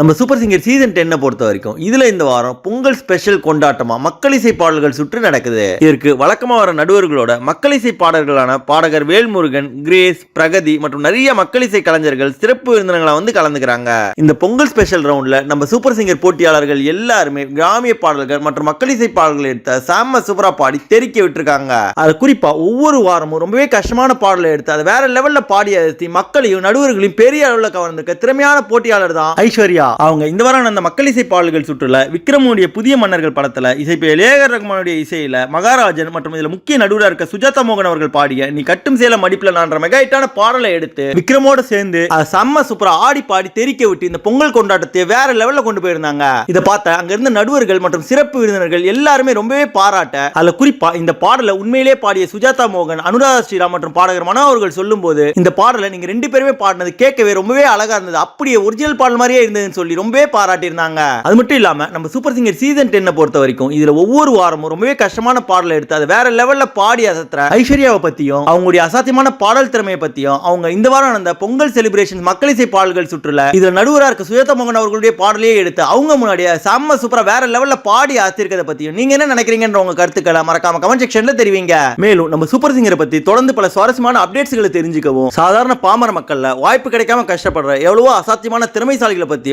நம்ம super singer season டென்னை பொறுத்த வரைக்கும் இதில் இந்த வாரம் பொங்கல் ஸ்பெஷல் கொண்டாட்டமாக மக்கள் இசை பாடல்கள் சுற்று நடக்குது. இதற்கு வழக்கமாக வர நடுவர்களோட மக்கள் இசை பாடல்களான பாடகர் வேல்முருகன் கிரேஸ் பிரகதி மற்றும் நிறைய மக்கள் இசை கலைஞர்கள் சிறப்பு விருந்தினங்களாக வந்து கலந்துக்கிறாங்க. இந்த பொங்கல் ஸ்பெஷல் ரவுண்டில் நம்ம சூப்பர் சிங்கர் போட்டியாளர்கள் எல்லாருமே கிராமிய பாடல்கள் மற்றும் மக்கள் இசை பாடல்கள் எடுத்த சாம சூப்பராக பாடி தெரிக்க விட்டுருக்காங்க. அது குறிப்பாக ஒவ்வொரு வாரமும் ரொம்பவே கஷ்டமான பாடலை எடுத்து அதை வேற லெவலில் பாடி அதிர்த்தி மக்களையும் நடுவர்களையும் பெரிய அளவில் கவர்ந்திருக்க திறமையான போட்டியாளர் தான் ஐஸ்வர்யா. அவங்க இந்த வாரம் அந்த மக்கள் இசை பாடல்கள் சுற்றுல விக்ரமுடைய புதிய மன்னர்கள் படத்துல இசைப்பு இளையகர் ரகுமானுடைய இசையில மகாராஜன் மற்றும் இதுல முக்கிய நடுவராக இருக்க சுஜாதா மோகன் அவர்கள் பாடிய நீ கட்டும் சேல மடிப்பில் நான்ற மெகா ஹிட்டான பாடலை எடுத்து விக்ரமோட சேர்ந்து செம்ம சூப்பரா ஆடி பாடி தெரிக்க விட்டு இந்த பொங்கல் கொண்டாட்டத்தை வேற லெவல்ல கொண்டு போயிருந்தாங்க. இதை பார்த்த அங்க இருந்த நடுவர்கள் மற்றும் சிறப்பு விருந்தினர்கள் எல்லாருமே ரொம்பவே பாராட்ட அதுல குறிப்பா இந்த பாடலை உண்மையிலே பாடிய சுஜாதா மோகன் அனுராதா ஸ்ரீராம் மற்றும் பாடகர் மனோ அவர்கள் சொல்லும்போது இந்த பாடலை நீங்க ரெண்டு பேருமே பாடினது கேட்கவே ரொம்பவே அழகா இருந்தது. அப்படியே ஒரிஜினல் பாடல் மாதிரியே இருந்தது. சொல்லி ரொம்பவே பாராட்டியிருந்தாங்க. அது மட்டும் இல்லாம நம்ம சூப்பர் சிங்கர் சீசன் டென்னை பொறுத்த வரைக்கும் இதுல ஒவ்வொரு வாரமும் ரொம்பவே கஷ்டமான பாடலை எடுத்து அதை வேற லெவல்ல பாடி அசத்துற ஐஸ்வர்யாவை பத்தியும் அவங்களுடைய அசாத்தியமான பாடல் திறமையை பத்தியும் அவங்க இந்த வாரம் நடந்த பொங்கல் செலிப்ரேஷன் மக்கள் இசை பாடல்கள் சுற்றுல இதுல நடுவரா இருக்க சுயத்த மோகன் அவர்களுடைய பாடலையே எடுத்து அவங்க முன்னாடியே செம்ம சூப்பரா வேற லெவல்ல பாடி அசத்திருக்கிறத பத்தியும் நீங்க என்ன நினைக்கிறீங்கன்ற உங்க கருத்துக்களை மறக்காம கமெண்ட் செக்ஷன்ல தெரிவிங்க. மேலும் நம்ம சூப்பர் சிங்கரை பத்தி தொடர்ந்து பல சுவாரஸ்யமான அப்டேட்ஸ்களை தெரிஞ்சுக்கவும் சாதாரண பாமர மக்கள்ல வாய்ப்பு கிடைக்காம கஷ்டப்படுற எவ்வளவோ அசாத்தியமான திறமைசாலிகளை